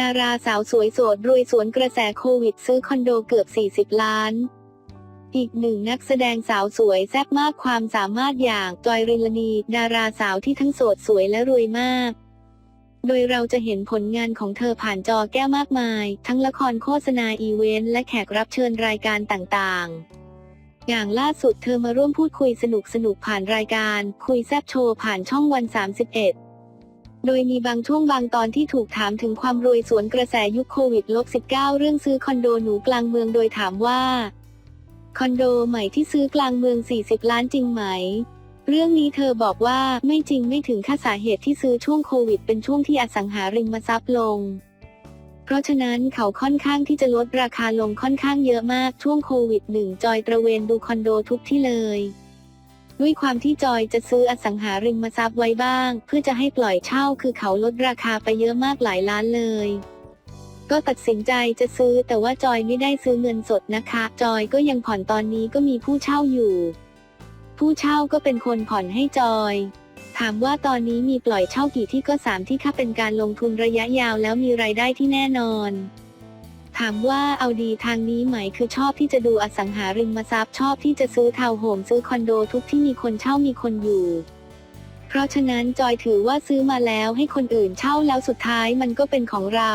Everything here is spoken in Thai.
ดาราสาวสวยโสดรวยสวนกระแสโควิดซื้อคอนโดเกือบ 40 ล้าน อีกหนึ่งนักแสดงสาวสวยแซ่บมากความสามารถอย่างจอยริลลานี ดาราสาวที่ทั้งโสดสวยและรวยมาก โดยเราจะเห็นผลงานของเธอผ่านจอแก้วมากมาย ทั้งละครโฆษณาอีเวนต์และแขกรับเชิญรายการต่างๆอย่างล่าสุดเธอมาร่วมพูดคุยสนุกสนุกๆผ่านรายการ คุยแซบโชว์ผ่านช่องวัน 31 โดยมีบางช่วงบางตอนที่ถูกถามถึงความรวยสวนกระแสยุคโควิดลบ19เรื่องซื้อคอนโดหนูกลางเมืองโดยถามว่า คอนโดใหม่ที่ซื้อกลางเมือง 40 ล้านจริงไหม เรื่องนี้เธอบอกว่าไม่จริงไม่ถึงค่าสาเหตุที่ซื้อช่วงโควิด เป็นช่วงที่อสังหาริมทรัพย์ลง เพราะฉะนั้นเขาค่อนข้างที่จะลดราคาลงค่อนข้างเยอะมากช่วงโควิดหนึ่งจอยตระเวนดูคอนโดทุกที่เลย ด้วยความที่จอยจะซื้ออสังหาริมทรัพย์ไว้บ้าง เพื่อจะให้ปล่อยเช่าคือเขาลดราคาไปเยอะมากหลายล้านเลย ก็ตัดสินใจจะซื้อแต่ว่าจอยไม่ได้ซื้อเงินสดนะคะ จอยก็ยังผ่อนตอนนี้ก็มีผู้เช่าอยู่ ผู้เช่าก็เป็นคนผ่อนให้จอย ถามว่าตอนนี้มีปล่อยเช่ากี่ที่ก็สามที่ค่าเป็นการลงทุนระยะยาวแล้วมีรายได้ที่แน่นอน ถามว่าเอาดีทางนี้ไหมคือชอบที่จะดูอสังหาริมทรัพย์ชอบที่จะซื้อทาวน์โฮมซื้อคอนโดทุกที่มีคนเช่ามีคนอยู่ เพราะฉะนั้นจอยถือว่าซื้อมาแล้วให้คนอื่นเช่าแล้วสุดท้ายมันก็เป็นของเรา